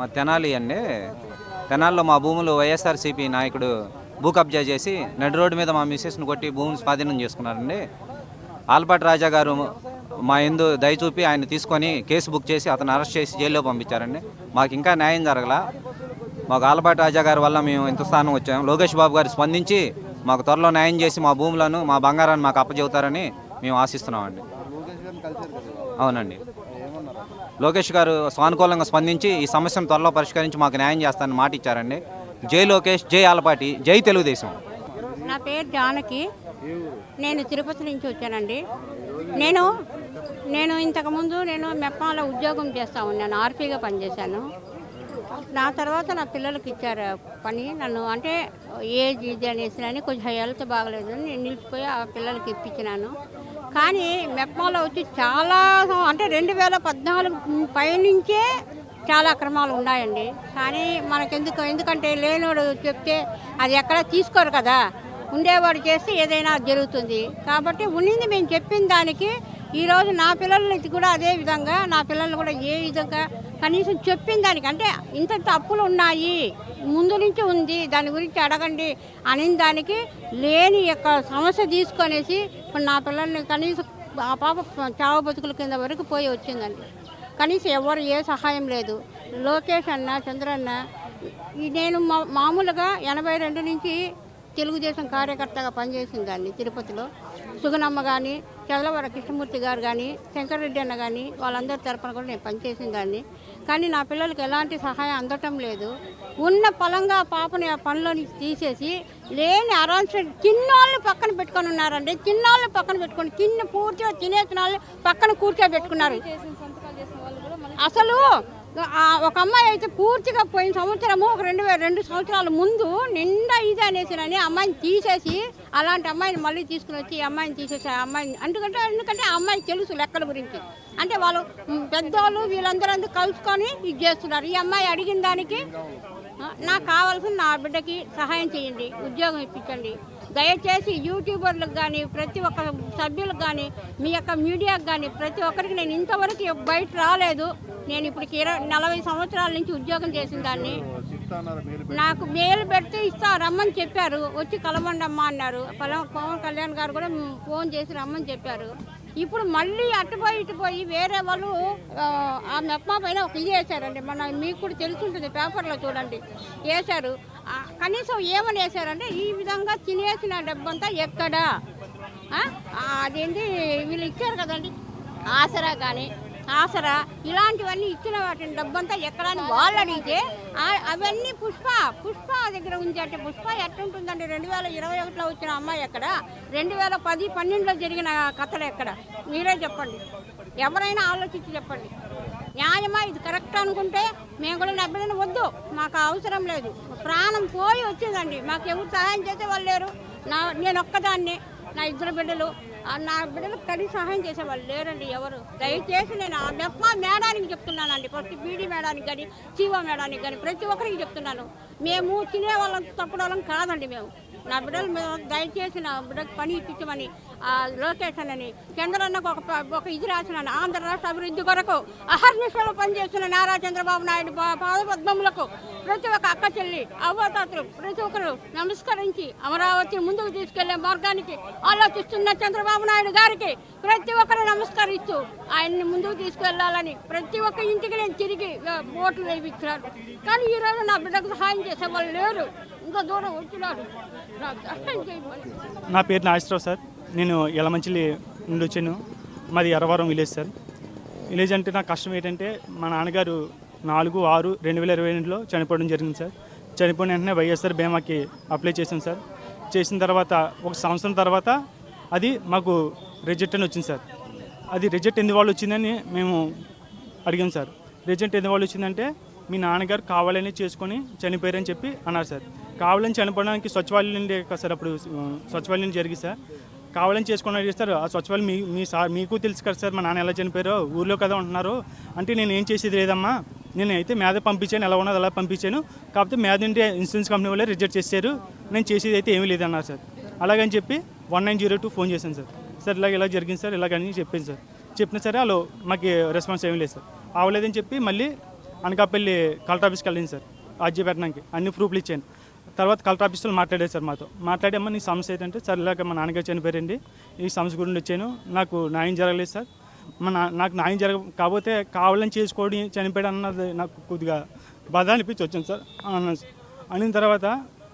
మా తెనాలి అండి. తెనాల్లో మా భూములు వైఎస్ఆర్సీపీ నాయకుడు భూ కబ్జా చేసి నడి రోడ్డు మీద మా మిస్సెస్ని కొట్టి భూమిని స్వాధీనం చేసుకున్నారండి. ఆల్పాటి రాజా గారు మా ఎందు దయ చూపి ఆయన తీసుకొని కేసు బుక్ చేసి అతను అరెస్ట్ చేసి జైల్లో పంపించారండి. మాకు ఇంకా న్యాయం జరగల. మాకు ఆల్పాటి రాజా గారి వల్ల మేము ఇంత స్థానం వచ్చాము లోకేష్ బాబు గారు స్పందించి మాకు త్వరలో న్యాయం చేసి మా భూములను మా బంగారాన్ని మాకు అప్పచెబుతారని మేము ఆశిస్తున్నామండి. అవునండి. లోకేష్ గారు సానుకూలంగా స్పందించి ఈ సమస్యను త్వరలో పరిష్కరించి మాకు న్యాయం చేస్తానని మాట ఇచ్చారండి. జై లోకేష్ జై ఆలపాటి జై తెలుగుదేశం. నా పేరు జానకి. నేను తిరుపతి నుంచి వచ్చానండి. నేను నేను ఇంతకుముందు నేను మెప్పాలో ఉద్యోగం చేస్తా ఉన్నాను ఆర్పీగా పనిచేశాను. నా తర్వాత నా పిల్లలకి ఇచ్చారు పని. నన్ను అంటే ఏజ్ ఇది అనేసి అని కొంచెం హెల్త్ బాగలేదు అని నేను నిలిచిపోయి ఆ పిల్లలకి ఇప్పించినాను. కానీ మెప్మాలో వచ్చి చాలా అంటే రెండు వేల పద్నాలుగు పైనుంచే చాలా అక్రమాలు ఉన్నాయండి. కానీ మనకెందుకు ఎందుకంటే లేనివాడు చెప్తే అది ఎక్కడ తీసుకోరు కదా. ఉండేవాడు చేస్తే ఏదైనా జరుగుతుంది. కాబట్టి ఉన్నింది మేము చెప్పిన దానికి ఈరోజు నా పిల్లలకి కూడా అదే విధంగా నా పిల్లల్ని కూడా ఏ విధంగా కనీసం చెప్పిన దానికి అంటే ఇంత తప్పులు ఉన్నాయి ముందు నుంచి ఉంది దాని గురించి అడగండి అనిన దానికి లేని యొక్క సమస్య తీసుకొనేసి ఇప్పుడు నా పిల్లల్ని కనీసం ఆ పాప చావ బతుకుల కింద వరకు పోయి వచ్చిందండి. కనీసం ఎవరు ఏ సహాయం లేదు. లోకేష్ అన్న చంద్రన్న నేను మా మామూలుగా ఎనభై రెండు నుంచి తెలుగుదేశం కార్యకర్తగా పనిచేసిన దాన్ని తిరుపతిలో సుగనమ్మ కానీ చదలవర కృష్ణమూర్తి గారు కానీ శంకర్రెడ్డి అన్న కానీ వాళ్ళందరి తరపున కూడా నేను పనిచేసిన దాన్ని కానీ నా పిల్లలకి ఎలాంటి సహాయం అందటం లేదు. ఉన్న పలంగా పాపని ఆ పనిలో నుంచి తీసేసి లేని అరాంశ చిన్నోళ్ళని పక్కన పెట్టుకొని ఉన్నారండి. చిన్నోళ్ళని పక్కన పెట్టుకొని చిన్న పూర్తిగా తినేసిన వాళ్ళు పక్కన కూర్చోబెట్టుకున్నారు. అసలు ఒక అమ్మాయి అయితే పూర్తిగా పోయిన సంవత్సరము ఒక రెండు వేల రెండు సంవత్సరాల ముందు నిండా ఇది అనేసినని అమ్మాయిని తీసేసి అలాంటి అమ్మాయిని మళ్ళీ తీసుకుని వచ్చి ఈ అమ్మాయిని తీసేసి ఆ అమ్మాయిని ఎందుకంటే ఎందుకంటే అమ్మాయి అమ్మాయికి తెలుసు లెక్కల గురించి. అంటే వాళ్ళు పెద్దవాళ్ళు వీళ్ళందరూ అందరూ కలుసుకొని ఇది చేస్తున్నారు. ఈ అమ్మాయి అడిగిన దానికి నాకు కావాల్సిన నా బిడ్డకి సహాయం చేయండి ఉద్యోగం ఇప్పించండి. దయచేసి యూట్యూబర్లకు కానీ ప్రతి ఒక్క సభ్యులకు కానీ మీ యొక్క మీడియాకు కానీ ప్రతి ఒక్కరికి నేను ఇంతవరకు బయట రాలేదు. నేను ఇరవై నలభై సంవత్సరాల నుంచి ఉద్యోగం చేసిన దాన్ని. నాకు మేలు పెడితే ఇస్తా రమ్మని చెప్పారు. వచ్చి కలవండి అమ్మా అన్నారు. పల- పవన్ కళ్యాణ్ గారు కూడా ఫోన్ చేసి రమ్మని చెప్పారు. ఇప్పుడు మళ్ళీ అటుపోయి ఇటుపోయి వేరే వాళ్ళు ఆ, మెప్మా పైన ఒక ఇది వేశారండి. మన మీకు కూడా తెలుసుంటుంది పేపర్లో చూడండి. వేశారు. కనీసం ఏమని వేశారంటే ఈ విధంగా తినేసిన డబ్బంతా ఎక్కడా? అదేంటి వీళ్ళు ఇచ్చారు కదండి. ఆసరా కానీ ఆసరా ఇలాంటివన్నీ ఇచ్చిన వాటిని డబ్బంతా ఎక్కడానికి వాళ్ళు అడిగితే అవన్నీ పుష్ప పుష్ప దగ్గర ఉంది పుష్ప ఎట్లుంటుందండి రెండు వేల ఇరవై ఒకటిలో వచ్చిన అమ్మాయి ఎక్కడ? రెండు వేల పది పన్నెండులో జరిగిన కథలు ఎక్కడ? మీరే చెప్పండి. ఎవరైనా ఆలోచించి చెప్పండి. న్యాయమా? ఇది కరెక్ట్ అనుకుంటే మేము కూడా నా వద్దు. మాకు అవసరం లేదు. ప్రాణం పోయి వచ్చిందండి. మాకు ఎవరు సహాయం చేసే వాళ్ళు లేరు. నా నేను ఒక్కదాన్ని. నా ఇద్దరు బిడ్డలు. నా బిడ్డలకు కడి సహాయం చేసేవాళ్ళు లేరండి ఎవరు. దయచేసి నేను ఆ మెప్మా మేడానికి చెప్తున్నానండి. ఫస్ట్ బీడీ మేడానికి కానీ చీవా మేడానికి కానీ ప్రతి ఒక్కరికి చెప్తున్నాను. మేము తినే వాళ్ళం తప్పుడు వాళ్ళం కాదండి మేము. నా బిడ్డలు మేము దయచేసి నా బిడ్డకు పని ఇప్పించమని లోకేషన్ అని చంద్రన్నకు ఒక ఒక ఇది రాసినాను ఆంధ్ర రాష్ట్ర అభివృద్ధి కొరకు అహర్నిశలు పనిచేస్తున్న నారా చంద్రబాబు నాయుడు పాదపద్మములకు ప్రతి ఒక్క అక్క చెల్లి అవ్వతాతలు ప్రతి ఒక్కరు నమస్కరించి అమరావతిని ముందుకు తీసుకెళ్ళే మార్గానికి ఆలోచిస్తున్న చంద్రబాబు నాయుడు గారికి ప్రతి ఒక్కరు నమస్కరిస్తూ ఆయన్ని ముందుకు తీసుకెళ్ళాలని ప్రతి ఒక్క ఇంటికి నేను తిరిగి ఓట్లు వేయించినాను. కానీ ఈ రోజు నా బిడ్డకు సహాయం చేసే వాళ్ళు లేరు. ఇంకా దూరం వచ్చినారు. నా పేరు నాగేశ్వరరావు సార్. నేను ఎలమంచిలి నుండి వచ్చాను. మాది ఎర్రవరం విలేజ్ సార్. విలేజ్ అంటే నా కష్టం ఏంటంటే మా నాన్నగారు నాలుగు ఆరు రెండు వేల ఇరవై రెండులో చనిపోవడం జరిగింది సార్. చనిపోయిన వెంటనే వైఎస్ఆర్ బీమాకి అప్లై చేశాం సార్. చేసిన తర్వాత ఒక సంవత్సరం తర్వాత అది మాకు రిజెక్ట్ అని వచ్చింది సార్. అది రిజెక్ట్ ఎందువల్ల వచ్చిందని మేము అడిగాం సార్. రిజెక్ట్ ఎందువల్ల వచ్చిందంటే మీ నాన్నగారు కావాలని చేసుకొని చనిపోయారని చెప్పి అన్నారు సార్. కావాలని చనిపోవడానికి స్వచ్ఛవాల్యం నుండి కదా సార్ అప్పుడు ఆ, స్వచ్ఛవాల్యం జరిగింది సార్. కావాలని చేసుకుని చేస్తారు. ఆ స్వచ్ఛవాళ్ళు మీ మీ సార్ మీకు తెలుసు కదా సార్ మా నాన్న ఎలా చనిపోయారో ఊర్లో కదా ఉంటున్నారు. అంటే నేను ఏం చేసేది లేదమ్మా. నేను అయితే మేద పంపించాను ఎలా ఉన్నది అలా పంపించాను. కాకపోతే మేద ఇండియా ఇన్సూరెన్స్ కంపెనీ వాళ్ళే రిజెక్ట్ చేశారు నేను చేసేది అయితే ఏమీ లేదన్నారు సార్. అలాగని చెప్పి one nine zero two phone చేశాను సార్. సార్ ఇలాగ ఇలా జరిగింది సార్ ఇలాగని చెప్పాను సార్. చెప్పిన సరే వాళ్ళు మాకు రెస్పాన్స్ ఏమీ లేదు సార్. అవలేదని చెప్పి మళ్ళీ అనకాపల్లి కలెక్టర్ ఆఫీస్కి వెళ్ళింది సార్. అర్జీ పెట్టడానికి అన్ని ప్రూఫ్లు ఇచ్చాను. తర్వాత కలెక్టర్ ఆఫీస్లో మాట్లాడారు సార్ మాతో. మాట్లాడేమ్మా నీ సమస్య ఏంటంటే సార్ ఇలాగ మా నాన్నగారు చనిపోయారండి. ఈ సమస్య గురించి వచ్చాను. నాకు న్యాయం జరగలేదు సార్. మా నా నాకు న్యాయం జరగ కాకపోతే కావాలని చేసుకోవడం చనిపోయాడు అన్నది నాకు కొద్దిగా బాధ అనిపించి వచ్చాను సార్. అన్నాను సార్ అనిన తర్వాత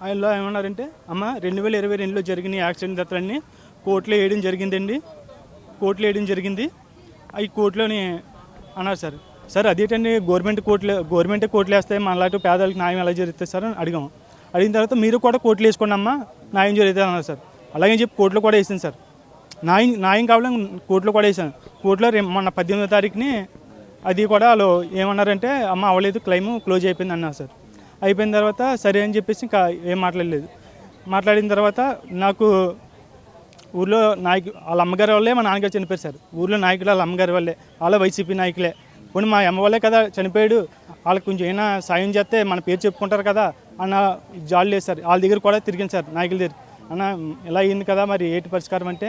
ఆయనలో ఏమన్నారంటే అమ్మ రెండు వేల ఇరవై రెండులో జరిగిన యాక్సిడెంట్ దత్తలన్నీ కోర్టులో వేయడం జరిగిందండి. కోర్టులో వేయడం జరిగింది. అవి కోర్టులోని అన్నారు సార్. సార్ అదేంటండి గవర్నమెంట్ కోర్టులో గవర్నమెంట్ కోర్టులు వేస్తే మనలాంటి పేదలకు న్యాయం ఎలా జరుగుతుంది సార్? అని అడిగాము. అడిగిన తర్వాత మీరు కూడా కోట్లు వేసుకోండి అమ్మా న్యాయం జరిగితే అన్నారు సార్. అలాగే చెప్పి కోర్టులో కూడా వేసాను సార్. న్యాయం న్యాయం కావాలని కోర్టులో కూడా వేసాను. కోర్టులో మొన్న పద్దెనిమిదో తారీఖుని అది కూడా వాళ్ళు ఏమన్నారంటే అమ్మ అవ్వలేదు క్లెయిమ్ క్లోజ్ అయిపోయింది అన్నారు సార్. అయిపోయిన తర్వాత సరే అని చెప్పేసి ఇంకా ఏం మాట్లాడలేదు. మాట్లాడిన తర్వాత నాకు ఊర్లో నాయకు వాళ్ళ అమ్మగారి వాళ్ళే మా నాన్నగారు చనిపోయారు సార్. ఊర్లో నాయకులు వాళ్ళ అమ్మగారి వాళ్ళే వాళ్ళ వైసీపీ నాయకులే. పోనీ మా అమ్మ వాళ్ళే కదా చనిపోయాడు. వాళ్ళకి కొంచెం ఏమైనా సాయం చేస్తే మన పేరు చెప్పుకుంటారు కదా అన్న జాలి లేదు సార్. వాళ్ళ దగ్గర కూడా తిరిగింది సార్ నాయకుల దగ్గర. అన్న ఇలా అయింది కదా మరి ఏటి పరిష్కారం అంటే?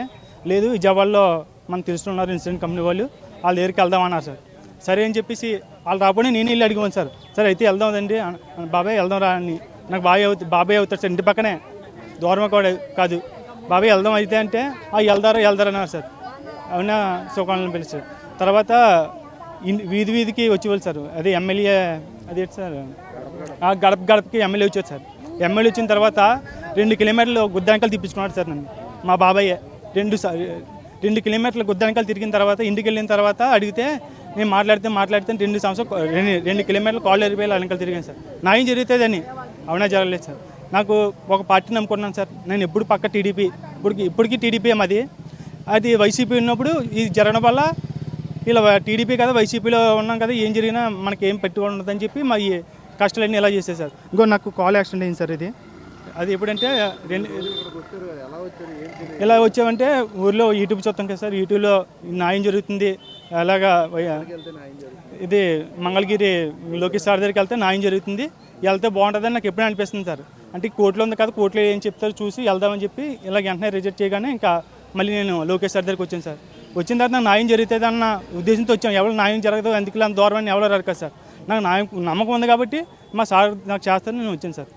లేదు విజయవాడలో మనం తెలుసుకున్నారు ఇన్సూరెన్స్ కంపెనీ వాళ్ళు. వాళ్ళ దగ్గరికి వెళ్దామన్నారు సార్. సరే అని చెప్పేసి వాళ్ళు రాబోయే నేను వెళ్ళి అడిగాను సార్. సార్ అయితే వెళ్దామండి బాబాయ్ వెళ్దాం రా అని. నాకు బాబాయ్ అవుతుంది బాబాయ్ అవుతాడు సార్ ఇంటి పక్కనే. దూరం కూడా కాదు. బాబాయ్ వెళ్దాం అయితే అంటే ఆ వెళ్దారా వెళ్దారా అన్నారు సార్. అవునా సుఖాలను పిలిచారు తర్వాత వీధి వీధికి వచ్చేవాళ్ళు సార్. అదే ఎమ్మెల్యే అదే సార్? గడప గడపకి ఎమ్మెల్యే వచ్చాడు సార్. ఎమ్మెల్యే వచ్చిన తర్వాత రెండు కిలోమీటర్లు గుద్దెనకలు తిప్పించుకున్నాడు సార్ నన్ను. మా బాబాయ్. రెండు రెండు కిలోమీటర్లు గుద్దెనకలు తిరిగిన తర్వాత ఇంటికి వెళ్ళిన తర్వాత అడిగితే నేను మాట్లాడితే మాట్లాడితే రెండు సంవత్సరం రెండు రెండు కిలోమీటర్లు కాళ్ళు ఎరిపోయి వెనకాల తిరిగాను సార్. నా ఏం జరిగితే జరుగుతుందని అవునా జరగలేదు సార్. నాకు ఒక పార్టీ నమ్ముకున్నాను సార్. నేను ఎప్పుడు పక్క టీడీపీ ఇప్పటికి ఇప్పటికీ టీడీపీ అది. అది వైసీపీ ఉన్నప్పుడు ఇది జరగడం వల్ల ఇలా టీడీపీ కదా వైసీపీలో ఉన్నాం కదా ఏం జరిగినా మనకేం పెట్టుకోండి అని ఉండదని చెప్పి మా కష్టాలన్నీ ఇలా చేసేది సార్ ఇంకో నాకు కాల్ యాక్సిడెంట్ అయింది సార్ ఇది. అది ఎప్పుడంటే రెండు ఎలా వచ్చారు ఏంటి ఇలా వచ్చామంటే ఊర్లో యూట్యూబ్ చూస్తాం కదా సార్ యూట్యూబ్లో న్యాయం జరుగుతుంది అలాగా ఇది మంగళగిరి లోకేష్ సార్ దగ్గరికి వెళ్తే న్యాయం జరుగుతుంది వెళ్తే బాగుంటుందని నాకు ఎప్పుడూ అనిపిస్తుంది సార్. అంటే కోర్టులో ఉంది కదా కోర్టులో ఏం చెప్తారో చూసి వెళ్దామని చెప్పి ఇలా వెంటనే రిజెక్ట్ చేయగానే ఇంకా మళ్ళీ నేను లోకేష్ సార్ దగ్గరికి వచ్చాను సార్. వచ్చిన తర్వాత నాకు న్యాయం జరుగుతుంది అన్న ఉద్దేశంతో వచ్చాం. ఎవరు న్యాయం జరగదు ఎందుకు అంత దూరం అని ఎవరో రారు కదా సార్. నాకు నమ్మకం ఉంది కాబట్టి మా సార్ నాకు చేస్తారని నేను వచ్చాను సార్.